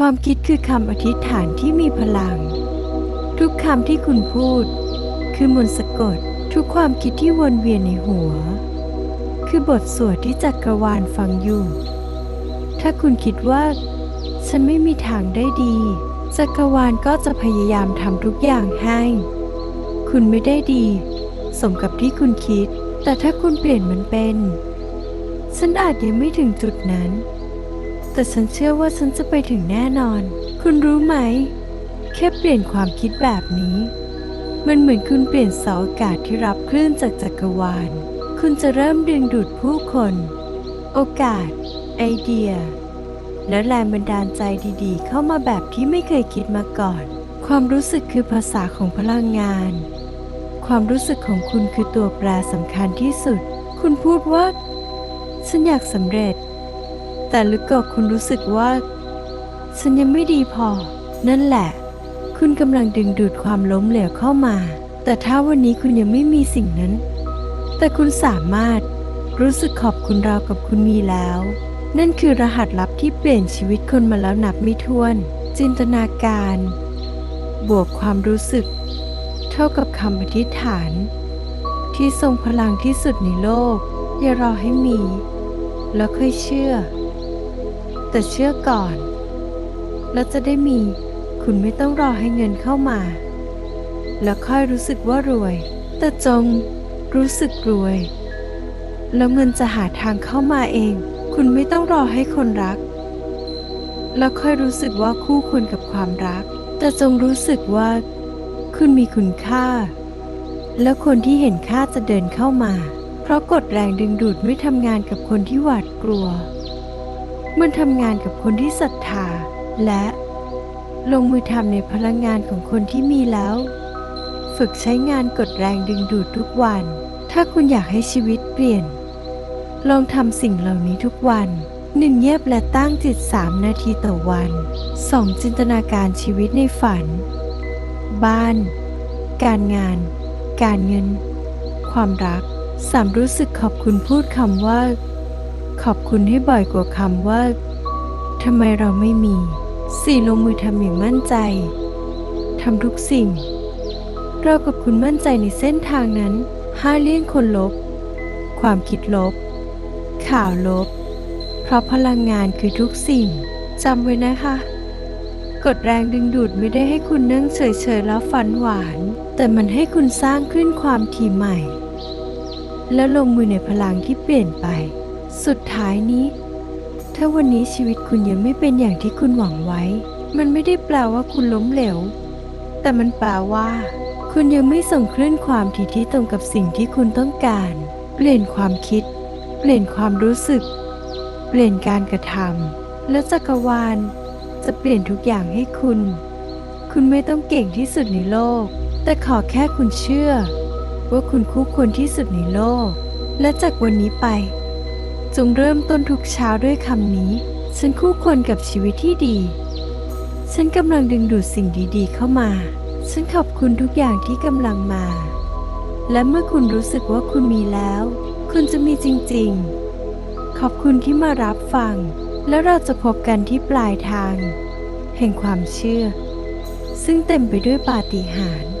ความคิดคือคำอธิษฐานที่มีพลัง ทุกคำที่คุณพูด คือมนต์สะกดทุกความคิดที่วนเวียนในหัว คือบทสวดที่จักรวาลฟังอยู่ ถ้าคุณคิดว่า ฉันไม่มีทางได้ดี จักรวาลก็จะพยายามทำทุกอย่างให้ คุณไม่ได้ดี สมกับที่คุณคิด แต่ถ้าคุณเปลี่ยนมันเป็น ฉันอาจยังไม่ถึงจุดนั้น แต่ฉันเชื่อว่าฉันจะไปถึงแน่นอน คุณรู้ไหม แค่เปลี่ยนความคิดแบบนี้ มันเหมือนคุณเปลี่ยนเสาอากาศที่รับคลื่นจากจักรวาล คุณจะเริ่มดึงดูดผู้คน โอกาส ไอเดีย และแรงบันดาลใจดีๆ เข้ามาแบบที่ไม่เคยคิดมาก่อน ความรู้สึกคือภาษาของพลังงาน ความรู้สึกของคุณคือตัวแปรสำคัญที่สุด คุณพูดว่า ฉันอยากสำเร็จ แต่ลึกกว่าคุณรู้สึกว่า ฉันยังไม่ดีพอ นั่นแหละ คุณกำลังดึงดูดความล้มเหลวเข้ามา แต่ถ้าวันนี้คุณยังไม่มีสิ่งนั้น แต่คุณสามารถรู้สึกขอบคุณเรากับคุณมีแล้ว นั่นคือรหัสลับที่เปลี่ยนชีวิตคนมาแล้วนับไม่ถ้วน จินตนาการ บวกความรู้สึก เท่ากับคำอธิษฐาน ที่ทรงพลังที่สุดในโลก อย่ารอให้มี แล้วค่อยเชื่อ แต่เชื่อก่อน แล้วจะได้มี คุณไม่ต้องรอให้เงินเข้ามา แล้วค่อยรู้สึกว่ารวย แต่จงรู้สึกรวย แล้วเงินจะหาทางเข้ามาเอง คุณไม่ต้องรอให้คนรัก แล้วค่อยรู้สึกว่าคู่ควรกับความรัก แต่จงรู้สึกว่า คุณมีคุณค่า แล้วคนที่เห็นค่าจะเดินเข้ามา เพราะกฎแรงดึงดูดไม่ทำงานกับคนที่หวาดกลัว มันทำงานกับคนที่ศรัทธา และลงมือทำในพลังงานของคนที่มีแล้ว ฝึกใช้งานกฎแรงดึงดูดทุกวัน ถ้าคุณอยากให้ชีวิตเปลี่ยน ลองทำสิ่งเหล่านี้ทุกวันหนึ่งเงียบและตั้งจิตสามนาทีต่อวันสองจินตนาการชีวิตในฝัน บ้าน การงาน การเงิน ความรักสามรู้สึกขอบคุณพูดคำว่า ขอบคุณให้บ่อยกว่าคำว่าทำไมเราไม่มีสี่ลงมือทำอย่างมั่นใจทำทุกสิ่ง เรากับคุณมั่นใจในเส้นทางนั้นห้าเลี่ยงคนลบ ความคิดลบ ข่าวลบ เพราะพลังงานคือทุกสิ่งจำไว้นะคะกฎแรงดึงดูดไม่ได้ให้คุณนั่งเฉยๆแล้วฝันหวาน แต่มันให้คุณสร้างขึ้นความถี่ใหม่ แล้วลงมือในพลังที่เปลี่ยนไป สุดท้ายนี้ ถ้าวันนี้ชีวิตคุณยังไม่เป็นอย่างที่คุณหวังไว้ มันไม่ได้แปลว่าคุณล้มเหลว แต่มันแปลว่า คุณยังไม่ส่งคลื่นความถี่ที่ตรงกับสิ่งที่คุณต้องการ เปลี่ยนความคิด เปลี่ยนความรู้สึก เปลี่ยนการกระทำแล้วจักรวาล จะเปลี่ยนทุกอย่างให้คุณ คุณไม่ต้องเก่งที่สุดในโลก แต่ขอแค่คุณเชื่อ ว่าคุณคู่ควรที่สุดในโลก และจากวันนี้ไป จงเริ่มต้นทุกเช้าด้วยคำนี้ ฉันคู่ควรกับชีวิตที่ดี ฉันกำลังดึงดูดสิ่งดีๆเข้ามา ฉันขอบคุณทุกอย่างที่กำลังมา และเมื่อคุณรู้สึกว่าคุณมีแล้ว คุณจะมีจริงๆ ขอบคุณที่มารับฟัง แล้วเราจะพบกันที่ปลายทาง แห่งความเชื่อ ซึ่งเต็มไปด้วยปาฏิหาริย์